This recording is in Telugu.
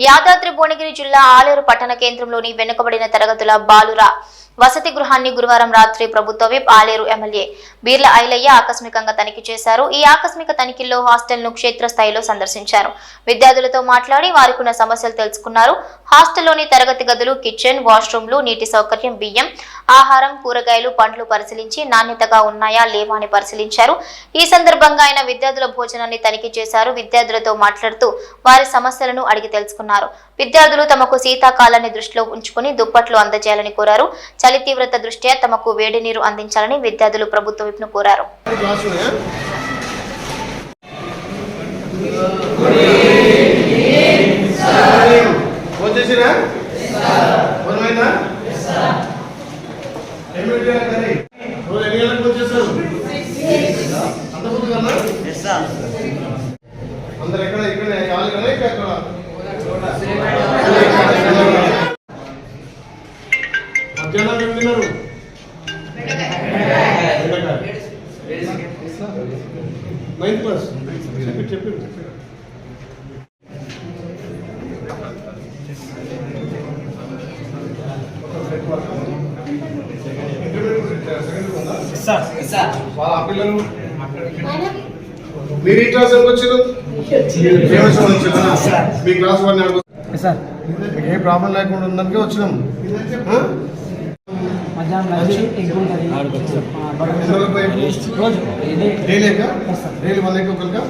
యాదాద్రి భువనగిరి జిల్లా ఆలేరు పట్టణ కేంద్రంలోని వెనుకబడిన తరగతుల బాలుర వసతి గృహాన్ని గురువారం రాత్రి ప్రభుత్వ విప్ ఆలేరు ఎమ్మెల్యే బీర్ల ఐలయ్య ఆకస్మికంగా తనిఖీ చేశారు. ఈ ఆకస్మిక తనిఖీల్లో హాస్టల్ను క్షేత్రస్థాయిలో సందర్శించారు. విద్యార్థులతో మాట్లాడి వారికి ఉన్న సమస్యలు తెలుసుకున్నారు. హాస్టల్లోని తరగతి గదులు కిచెన్ వాష్రూమ్లు నీటి సౌకర్యం బియ్యం ఆహారం కూరగాయలు పండ్లు పరిశీలించి నాణ్యతగా ఉన్నాయా లేవా అని పరిశీలించారు. ఈ సందర్భంగా ఆయన విద్యార్థుల భోజనాన్ని తనిఖీ చేశారు. విద్యార్థులతో మాట్లాడుతూ వారి సమస్యలను అడిగి తెలుసుకున్నారు. విద్యార్థులు తమకు శీతాకాలాన్ని దృష్టిలో ఉంచుకుని దుప్పట్లు అందజేయాలని కోరారు. చలి తీవ్రత దృష్ట్యా తమకు వేడి నీరు అందించాలని విద్యార్థులు ప్రభుత్వ విప్ను కోరారు. అందరు ఎక్కడ? ఇక్కడ కావాలి కదా? ఇక్కడ మధ్యాహ్నం ఏం తిన్నారు? నైన్త్ క్లాస్ చెప్పి చెప్పి. వాళ్ళ ఆ పిల్లలు మీరు ఈ క్లాస్ ఎందుకు వచ్చారు ఫేమస్ వచ్చారు మీ క్లాస్ వన్ సార్ మీకు ఏ ప్రాబ్లం లేకుండా ఉందనికే వచ్చినాం? మధ్యాహ్నం లంచ్ ఎగ్ ఉంటుంది? రోజు డైలీ సార్. డైలీ వన్ ఎక్ ఒకరికా